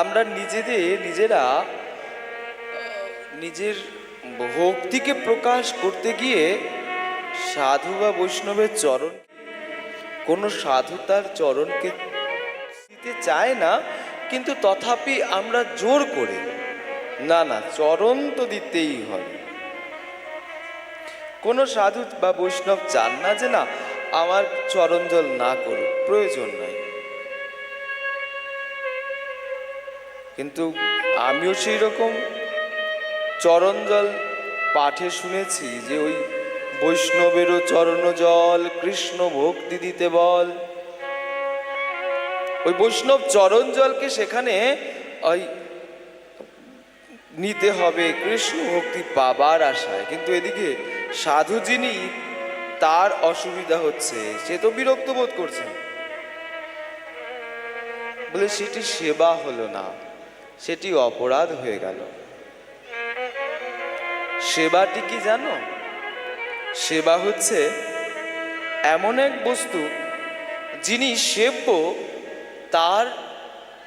আমরা নিজেদের, নিজেরা, নিজের ভক্তিকে প্রকাশ করতে গিয়ে সাধু বা বৈষ্ণবের চরণ, কোনো সাধু তার চরণকে দিতে চায় না, কিন্তু তথাপি আমরা জোর করে, না না, চরণ তো দিতেই হবে। কোনো সাধু বা বৈষ্ণব চান না যে, না, আমার চরণ জল না করুক, প্রয়োজন নাই। কিন্তু আমিও সেই রকম চরণ জল পাঠে শুনেছি যে ওই বৈষ্ণবেরও চরণ জল, কৃষ্ণ ভক্তি দিতে বল। ওই বৈষ্ণব চরণ জলকে সেখানে ওই নিতে হবে, কৃষ্ণ ভক্তি পাবার আশায়। কিন্তু এদিকে সাধু যিনি, তার অসুবিধা হচ্ছে, সে তো বিরক্ত বোধ করছেন বলে, সেটি সেবা হলো না। সেটি অপরাধ হয়ে গেল। সেবাটি কি জানো? সেবা হচ্ছে এমন এক বস্তু যিনি সেব্য, তার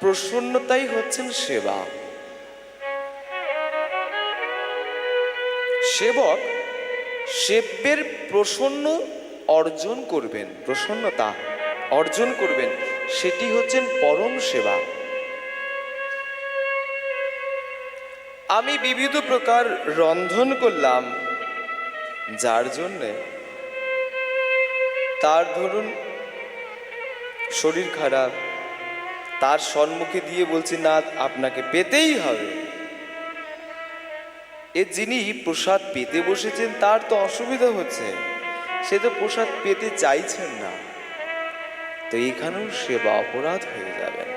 প্রসন্নতাই হচ্ছেন সেবা। সেবক সেব্যের প্রসন্ন অর্জন করবেন, প্রসন্নতা অর্জন করবেন, সেটি হচ্ছেন পরম সেবা। আমি বিবিধ প্রকার রন্ধন করলাম। যার জন্যে তার ধরুন শরীর খারাপ, তার সম্মুখে দিয়ে বলছি, না, আপনাকে পেতেই হবে। এ যিনি প্রসাদ পেতে বসেছেন, তার তো অসুবিধা হচ্ছে। সে তো প্রসাদ পেতে চাইছেন না। তো এখানেও সেবা অপরাধ হয়ে যাবে।